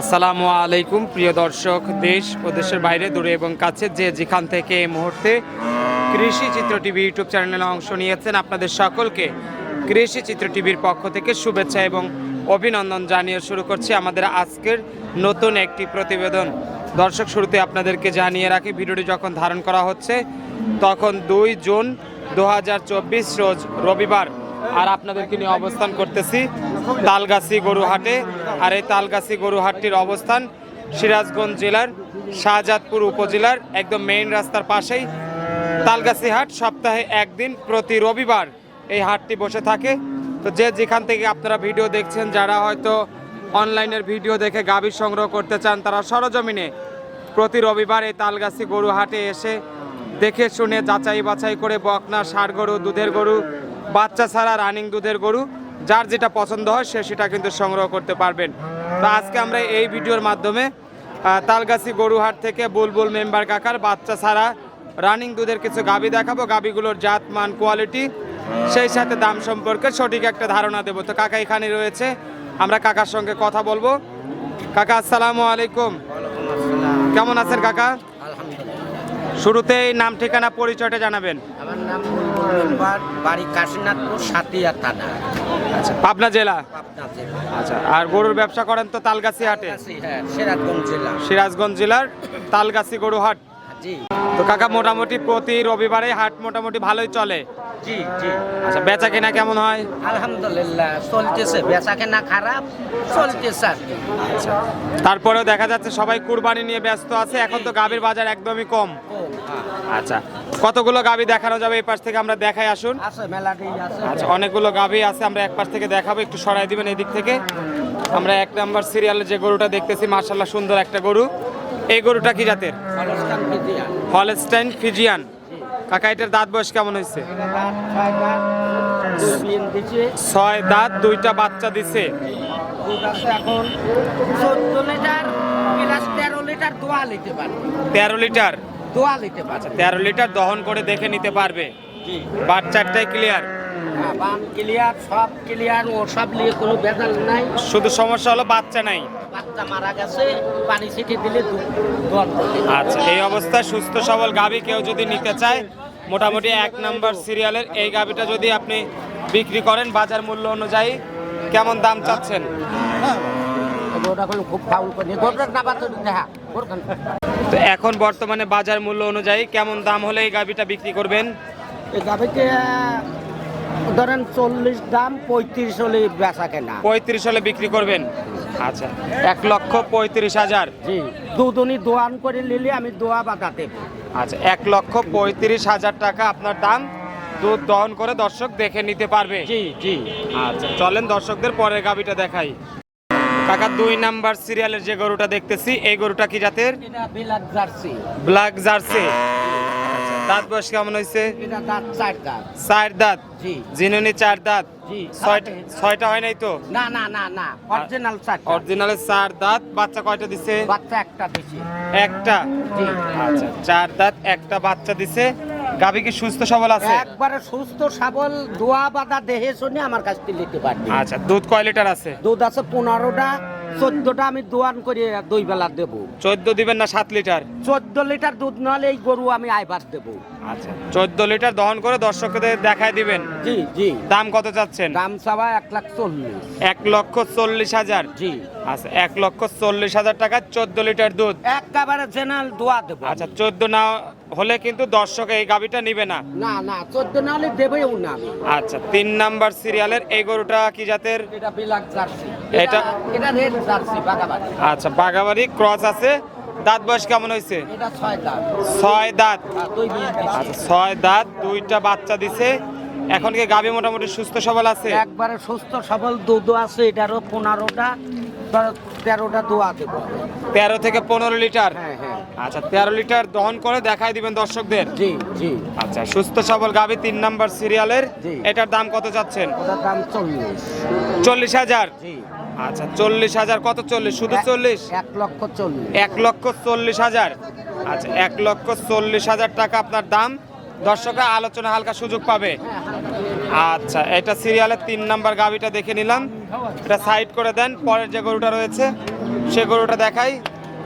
আসসালামু আলাইকুম, প্রিয় দর্শক, দেশ ও দেশের বাইরে, দূরে এবং কাছে যে যেখান থেকে এই মুহূর্তে কৃষি চিত্র টিভি ইউটিউব চ্যানেলে অংশ নিয়েছেন, আপনাদের সকলকে কৃষি চিত্র টিভির পক্ষ থেকে শুভেচ্ছা এবং অভিনন্দন জানিয়ে শুরু করছি আমাদের আজকের নতুন একটি প্রতিবেদন। দর্শক, শুরুতে আপনাদেরকে জানিয়ে রাখি, ভিডিওটি যখন ধারণ করা হচ্ছে, তখন দুই জুন দু হাজার চব্বিশ রোজ রবিবার, আর আপনাদেরকে নিয়ে অবস্থান করতেছি তালগাছি গরুহাটে। আর এই তালগাছি গরুহাটটির অবস্থান সিরাজগঞ্জ জেলার শাহজাদপুর উপজেলার একদম মেইন রাস্তার পাশেই। তালগাছি হাট সপ্তাহে একদিন প্রতি রবিবার এই হাটটি বসে থাকে। তো যে যেখান থেকে আপনারা ভিডিও দেখছেন, যারা হয়তো অনলাইনের ভিডিও দেখে গাভী সংগ্রহ করতে চান, তারা সরজমিনে প্রতি রবিবার এই তালগাছি গরু হাটে এসে দেখে শুনে যাচাই বাছাই করে বকনা, ষাড় গরু, দুধের গরু, বাচ্চা ছাড়া রানিং দুধের গরু যার যেটা পছন্দ হয় সে সেটা কিন্তু সংগ্রহ করতে পারবেন। তো আজকে আমরা এই ভিডিওর মাধ্যমে তালগাছি গরুহাট থেকে বুলবুল মেম্বার কাকার বাচ্চা ছাড়া রানিং দুধের কিছু গাবি দেখাবো। গাবিগুলোর জাত, মান, কোয়ালিটি, সেই সাথে দাম সম্পর্কে সঠিক একটা ধারণা দেবো। তো কাকা এখানে রয়েছে, আমরা কাকার সঙ্গে কথা বলব। কাকা, আসসালামু আলাইকুম। কেমন আছেন কাকা? শুরুতেই নাম ঠিকানা পরিচয়টা জানাবেন। আমার নাম বুলবুল মেম্বার বাড়ি কাশীনাথপুর সাতিয়া থানা। আচ্ছা পাবনা জেলা? পাবনা জেলা। আচ্ছা আর গরুর ব্যবসা করেন তো তালগাছি হাটে? হ্যাঁ সিরাজগঞ্জ জেলা। সিরাজগঞ্জ জেলার তালগাছি গরু হাট জি। তো কাকা মোটামুটি প্রতি রবিবারে হাট মোটামুটি ভালোই চলে? জি জি। আচ্ছা বেচা কেনা কেমন হয়? আলহামদুলিল্লাহ চলতেছে। বেচা কেনা খারাপ চলতেছে আর তারপরেও দেখা যাচ্ছে সবাই কুরবানি নিয়ে ব্যস্ত আছে। এখন তো গাভীর বাজার একদমই কম। আচ্ছা কতগুলো গাভী দেখানো যাবে এই পাশ থেকে? আমরা দেখাই আসুন। আচ্ছা অনেকগুলো গাভী আছে আমরা এক পাশ থেকে দেখাবো। একটু সরাই দিবেন এই দিক থেকে। আমরা এক নাম্বার সিরিয়ালে যে গরুটা দেখতেছি মার্শাল্লাহ সুন্দর একটা গরু। এই গরুটা কি জাতের? Holstein Friesian. কাকা এটার দাঁত বয়স কেমন হয়েছে? ছয় দাঁত দুইটা বাচ্চা দিছে। তেরো লিটার। তেরো লিটার দহন করে দেখে নিতে পারবে। বাচ্চারটাই ক্লিয়ার বাম ক্লিয়ার সব ক্লিয়ার ও সব নিয়ে কোনো ভেজাল নাই। শুধু সমস্যা হলো বাচ্চা নাই। বাচ্চা মারা গেছে পানি ছিটে দিলে। আচ্ছা এই অবস্থায় সুস্থ সবল গাভী কেউ যদি নিতে চায় মোটামুটি এক নম্বর সিরিয়ালের এই গাভীটা যদি আপনি বিক্রি করেন বাজার মূল্য অনুযায়ী কেমন দাম চাচ্ছেন? এখন তো বর্তমানে বাজার মূল্য অনুযায়ী কেমন দাম হলে এই গাভীটা বিক্রি করবেন? এই গাভিতে ধরেন চল্লিশ দাম পঁয়ত্রিশ হলে বেচা কেনা। পঁয়ত্রিশ হলে বিক্রি করবেন? আচ্ছা এক লক্ষ পঁয়ত্রিশ হাজার। জি দুদনি দোয়ান করে নিলে আমি দোয়া বাধা দেব। আচ্ছা এক লক্ষ পঁয়ত্রিশ হাজার টাকা আপনার দাম দুধ দহন করে দর্শক দেখে নিতে পারবে। জি জি। আচ্ছা চলেন দর্শকদের পরের গাবিটা দেখাই। কাকা দুই নাম্বার সিরিয়ালের যে গরুটা দেখতেছি এই গরুটা কি জাতের? Black Jersey. Black Jersey. দাঁত বয়স কেমন হয়েছে? চার দাঁত। জিনুনি চার দাঁত? ছয়টা হয় নাই তো? না না না না। অরিজিনাল চার অরিজিনালে চার দাঁত। বাচ্চা কয়টা দিছে? বাচ্চা একটা দিছি। একটা? আচ্ছা চার দাঁত একটা বাচ্চা দিছে। গাবি কি সুস্থ সবল আছে? একবারে সুস্থ সবল দোয়া বাঁধা দেহে শুনে আমার কাছ থেকে নিতে পারবি। আচ্ছা দুধ কয় লিটার আছে? দুধ আছে পনেরোটা চোদ্দটা আমি দোয়ান করে দুই বেলা দেবো। চোদ্দ দিবেন না সাত লিটার? চোদ্দ লিটার দুধ নাহলে এই গরু আমি আইবার দেবো। আচ্ছা চোদ্দ লিটার দহন করে দর্শকদের দেখায় দিবেন। জি জি। দাম কত চাচ্ছেন? দাম চাওয়া এক লাখ চল্লিশ। এক লক্ষ চল্লিশ হাজার? জি। আচ্ছা এক লক্ষ চল্লিশ হাজার টাকা চোদ্দ লিটার দুধ। একেবারে জেনারেল দোয়া দেবো আচ্ছা চোদ্দ না হলে কিন্তু দর্শক এই গাবিটা নিবে না। না না চোদ্দ নাহলে দেবেও না আচ্ছা তিন নাম্বার সিরিয়ালের এই গরুটা কি জাতের? এটা বিলাক জার্সি। এটা- এটা রেড জার্সি বাগাবাড়ি আচ্ছা বাগাবাড়ি ক্রস আছে। দাঁত বয়স কেমন হয়েছে? এটা ছয় দাম ছয় দাঁত। দুই বিশ আচ্ছা ছয় দাঁত দুইটা বাচ্চা দিছে। এখন কি গাবি মোটামুটি সুস্থ সবল আছে? একবারে সুস্থ সবল দুধ আছে এটারও পনেরোটা ধরো তেরোটা দোয়া দেবো। আমি। তেরো থেকে পনেরো লিটার। হ্যাঁ হ্যাঁ। আচ্ছা তেরো লিটার দহন করে দেখাই দিবেন দর্শকদের। জি জি। আচ্ছা সুস্থ সবল গাভী তিন নাম্বার সিরিয়ালের। এটার দাম কত চাচ্ছেন? ওটার দাম চল্লিশ। চল্লিশ হাজার? আচ্ছা চল্লিশ হাজার কত চল্লিশ? শুধু চল্লিশ? এক লক্ষ চল্লিশ। এক লক্ষ চল্লিশ হাজার। আচ্ছা এক লক্ষ চল্লিশ হাজার টাকা আপনার দাম। দর্শকরা আলোচনা হালকা সুযোগ পাবে। আচ্ছা এটা সিরিয়ালের তিন নাম্বার গাবিটা দেখে নিলাম। এটা সাইড করে দেন পরের যে গরুটা রয়েছে সে গরুটা দেখাই।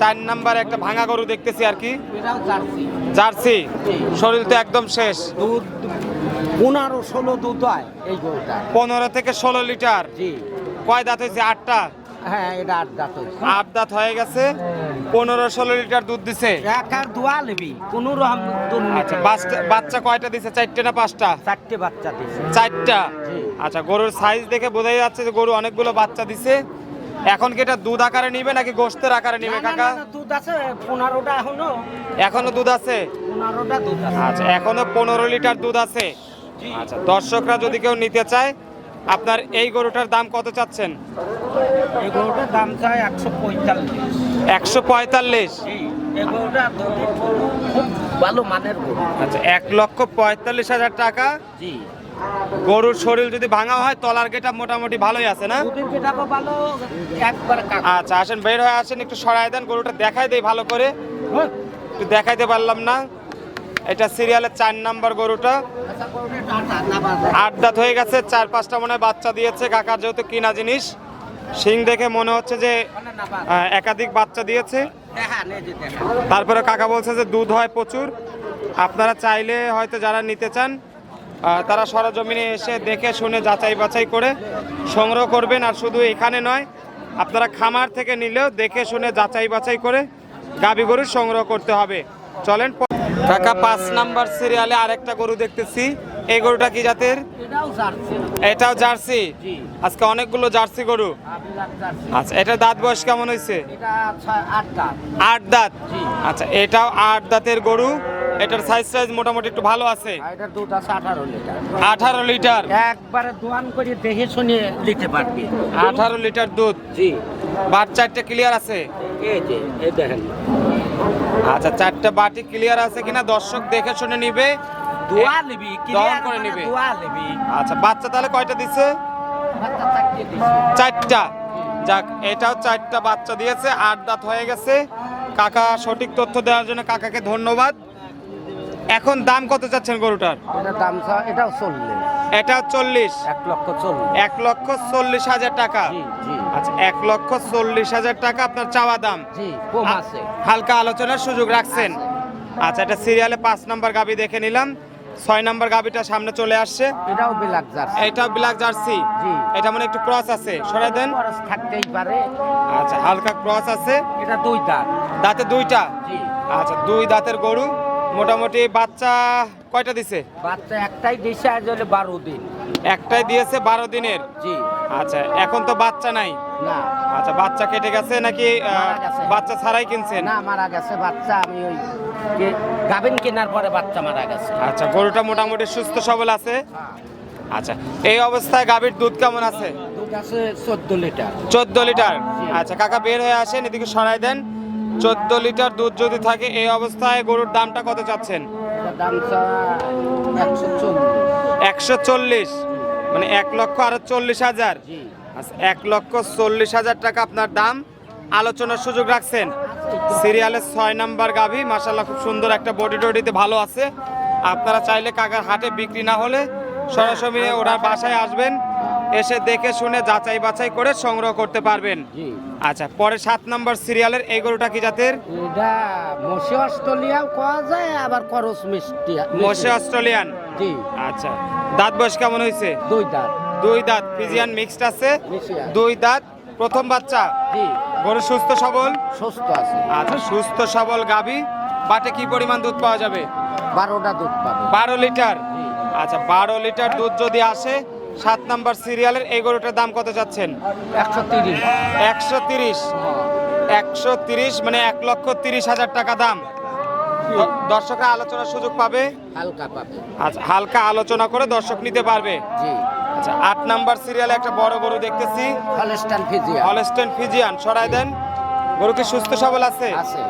চার নাম্বার একটা ভাঙা গরু দেখতেছি আর কি। জার্সি। শরীর তো একদম শেষ। দুধ পনেরো ষোলো দুধ হয় এই গরুটা। পনেরো থেকে ষোলো লিটার। জি। কয় দাঁত হয়েছে? আটটা? হ্যাঁ এটা আট দাঁত হয়েছে। আট দাঁত হয়ে গেছে। পনেরো ষোলো লিটার দুধ দিছে। এক আর দোয়া নেবি কোনো রকম দুধ আচ্ছা বাচ্চা বাচ্চা কয়টা দিছে? চারটে না পাঁচটা? চারটে বাচ্চা দিছে। চারটা? আচ্ছা গরুর সাইজ দেখে বোঝাই যাচ্ছে যে গরু অনেকগুলো বাচ্চা দিছে। এখন কি এটা দুধ আকারে নিবে নাকি গোস্তের আকারে নিবে কাকা? দুধ আছে পনেরোটা এখনও। এখনও দুধ আছে? পনেরোটা দুধ আছে। আচ্ছা এখনও পনেরো লিটার দুধ আছে। আচ্ছা দর্শকরা যদি কেউ নিতে চায় আপনার এই গরুটার দাম কত চাচ্ছেন? এই গরুটার দাম চাই একশো পঁয়তাল্লিশ। একশো পঁয়তাল্লিশ? ভালো মানের আচ্ছা এক লক্ষ পঁয়তাল্লিশ হাজার টাকা। জি। গরুর শরীর যদি ভাঙা হয় তলার গেটা মোটামুটি ভালোই আছে না? আচ্ছা আসেন বের হয়ে আসেন একটু সরাই দেন গরুটা দেখাই দেয় ভালো করে। একটু দেখাইতে পারলাম না। এটা সিরিয়ালের চার নাম্বার গরুটা। আট দাঁত হয়ে গেছে চার পাঁচটা মনে হয় বাচ্চা দিয়েছে। কাকার যেহেতু কিনা জিনিস শিং দেখে মনে হচ্ছে যে একাধিক বাচ্চা দিয়েছে। তারপরে কাকা বলছে যে দুধ হয় প্রচুর। আপনারা চাইলে হয়তো যারা নিতে চান তারা সরজমিনে এসে দেখে শুনে যাচাই বাছাই করে সংগ্রহ করবেন। আর শুধু এখানে নয় আপনারা খামার থেকে নিলেও দেখে শুনে যাচাই বাছাই করে গাবি গরু সংগ্রহ করতে হবে। চলেন কাকা পাঁচ নাম্বার সিরিয়ালে আরেকটা গরু দেখতেছি। এই গরুটা কি জাতের? এটাও জার্সি। আজকে অনেকগুলো জার্সি গরু। আচ্ছা এটা দাঁত বয়স কেমন হয়েছে? আট দাঁত। আচ্ছা এটাও আট দাঁতের গরু। এটার সাইজ সাইজ মোটামুটি একটু ভালো আছে? এটার দুধ আছে আঠারো লিটার। আঠারো লিটার? একবারে দোয়ান করে দেখে শুনে নিতে পারবি। আঠারো লিটার দুধ? জি। বাট চারটে ক্লিয়ার আছে? এই যে এই দেখেন। আচ্ছা চারটে বাটি ক্লিয়ার আছে কিনা দর্শক দেখে শুনে নিবে। দোয়া নিবি ক্লিয়ার করে মানে নিবে। দোয়া নিবি। আচ্ছা বাচ্চা তাহলে কয়টা দিছে। চারটা। যাক এটাও চারটা বাচ্চা দিয়েছে আট দাঁত হয়ে গেছে। কাকা সঠিক তথ্য দেওয়ার জন্য কাকাকে ধন্যবাদ। এখন দাম কত চাচ্ছেন গরুটার? এটার দাম এটাও চল্লিশ। এটা চল্লিশ? এক লক্ষ চল্লিশ। এক লক্ষ চল্লিশ হাজার টাকা? আচ্ছা এক লক্ষ চল্লিশ হাজার টাকা আপনার চাওয়া দাম। হালকা আলোচনার সুযোগ রাখছেন। আচ্ছা এটা সিরিয়ালে পাঁচ নাম্বার গাবি দেখে নিলাম। ছয় নাম্বার গাবিটা সামনে চলে আসছে। এটাও বিলাক জার্সি। এটা ব্ল্যাক জার্সি। এটা মানে একটু ক্রস আছে। সরাই দেন। থাকতেই পারে। আচ্ছা হালকা ক্রস আছে। এটা দুই দাঁত দাঁতে দুইটা আচ্ছা দুই দাঁতের গরু। মোটামুটি বাচ্চা কয়টা দিছে? বাচ্চা একটাই দিছে আজ হলে বারো দিন। একটাই দিয়েছে বারো দিনের? জি। আচ্ছা এখন তো বাচ্চা নাই? না। আচ্ছা বাচ্চা কেটে গেছে নাকি। বাচ্চা ছাড়াই কিনছেন? না মারা গেছে বাচ্চা আমি ওই গাভিন কেনার পরে বাচ্চা মারা গেছে। আচ্ছা গরুটা মোটামুটি সুস্থ সবল আছে? আচ্ছা এই অবস্থায় গাভীর দুধ কেমন আছে? দুধ আছে চোদ্দ লিটার। চোদ্দ লিটার। আচ্ছা কাকা বের হয়ে আসেন এদিকে সরাই দেন। চোদ্দ লিটার দুধ যদি থাকে, এই অবস্থায় গরুর দামটা কত চাচ্ছেন? একশো চল্লিশ। মানে এক লক্ষ আরও চল্লিশ হাজার। আচ্ছা এক লক্ষ চল্লিশ হাজার টাকা আপনার দাম। আলোচনার সুযোগ রাখছেন সিরিয়ালের ছয় নাম্বার গাভী। মাসাল্লাহ খুব সুন্দর একটা বডি টডিতে ভালো আছে। আপনারা চাইলে কাকার হাটে বিক্রি না হলে সরাসরি ওনার বাসায় আসবেন। এসে দেখে শুনে যাচাই বাছাই করে সংগ্রহ করতে পারবেন। আচ্ছা পরে সাত নাম্বার সিরিয়ালের এই গরুটা কি জাতের? এটা মসি অস্ট্রেলিয়াও কোয়া যায় আবার করস মিষ্টি মোশে অস্ট্রেলিয়ান? জি। আচ্ছা দাঁত বয়স কেমন হয়েছে দুই দাঁত। দুই দাঁত ফিজিয়ান মিক্সড আছে? দুই দাঁত প্রথম বাচ্চা? জি। গরু সুস্থ সবল? সুস্থ আছে। আচ্ছা সুস্থ সবল গাভী বাটে কি পরিমাণ দুধ পাওয়া যাবে? বারোটা দুধ পাবে। বারো লিটার। আচ্ছা বারো লিটার দুধ যদি আসে সাত নাম্বার সিরিয়ালের এই গরুটার দাম কত চাচ্ছেন একশো তিরিশ। একশো তিরিশ। একশো তিরিশ মানে এক লক্ষ তিরিশ হাজার টাকা দাম। দর্শকরা আলোচনার সুযোগ পাবে? হালকা পাবে। আচ্ছা হালকা আলোচনা করে দর্শক নিতে পারবে। জি। আচ্ছা আট নাম্বার সিরিয়ালে একটা বড় গরু দেখতেছি। Holstein Friesian Holstein Friesian. সরাই দেন। গরু কি সুস্থ সবল আছে? আছে।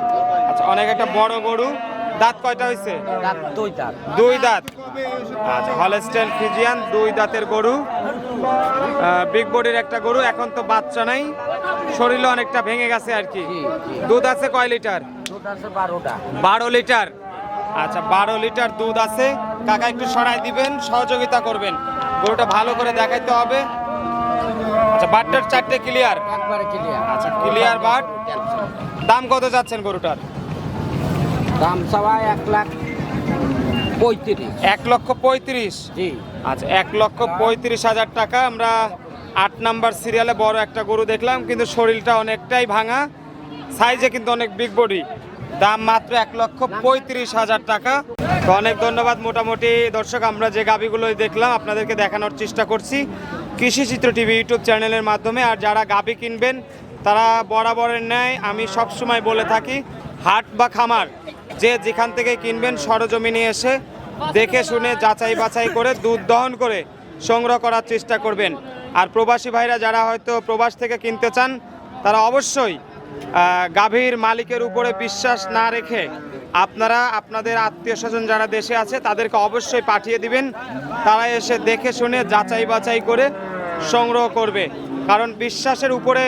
আচ্ছা অনেক একটা বড় গরু। দাঁত কয়টা হয়েছে? দুই দাঁত। দুই দাঁত। আচ্ছা হলস্টেন ফিজিয়ান দুই দাঁতের গরু। বিগ বডির একটা গরু এখন তো বাচ্চা নাই। শরীরে অনেকটা ভেঙে গেছে আর কি। দুধ আছে কয় লিটার? বারো লিটার। আচ্ছা বারো লিটার দুধ আছে। কাকা একটু সরাই দিবেন সহযোগিতা করবেন। গরুটা ভালো করে দেখাইতে হবে। আচ্ছা বাটটার চারটে ক্লিয়ার আচ্ছা ক্লিয়ার বাট। দাম কত যাচ্ছেন গরুটার? দাম সবাই এক লাখ পঁয়ত্রিশ। এক লক্ষ পঁয়ত্রিশ? জি। আচ্ছা এক লক্ষ পঁয়ত্রিশ হাজার টাকা আমরা আট নাম্বার সিরিয়ালে বড় একটা গরু দেখলাম কিন্তু শরীরটা অনেকটাই ভাঙা সাইজে কিন্তু অনেক বিগ বডি দাম মাত্র এক লক্ষ পঁয়ত্রিশ হাজার টাকা। তো অনেক ধন্যবাদ মোটামুটি। দর্শক আমরা যে গাবিগুলোই দেখলাম আপনাদেরকে দেখানোর চেষ্টা করছি কৃষি চিত্র টিভি ইউটিউব চ্যানেলের মাধ্যমে। আর যারা গাবি কিনবেন তারা বরাবরের ন্যায় আমি সবসময় বলে থাকি হাট বা খামার যে যেখান থেকে কিনবেন সরজমিনে এসে দেখে শুনে যাচাই বাছাই করে দুধ দহন করে সংগ্রহ করার চেষ্টা করবেন। আর প্রবাসী ভাইরা যারা হয়তো প্রবাস থেকে কিনতে চান, তারা অবশ্যই গাভীর মালিকের উপরে বিশ্বাস না রেখে আপনারা, আপনাদের আত্মীয় স্বজন যারা দেশে আছে, তাদেরকে অবশ্যই পাঠিয়ে দিবেন। তারা এসে দেখে শুনে যাচাই বাছাই করে সংগ্রহ করবে। কারণ বিশ্বাসের উপরে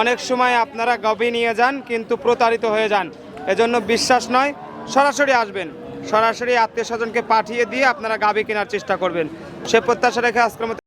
অনেক সময় আপনারা গভী নিয়ে যান, কিন্তু প্রতারিত হয়ে যান। এজন্য বিশ্বাস নয়, সরাসরি আসবেন। সরাসরি আত্মীয় স্বজনকে পাঠিয়ে দিয়ে আপনারা গাবি কেনার চেষ্টা করবেন। সে প্রত্যাশা রেখে আজকের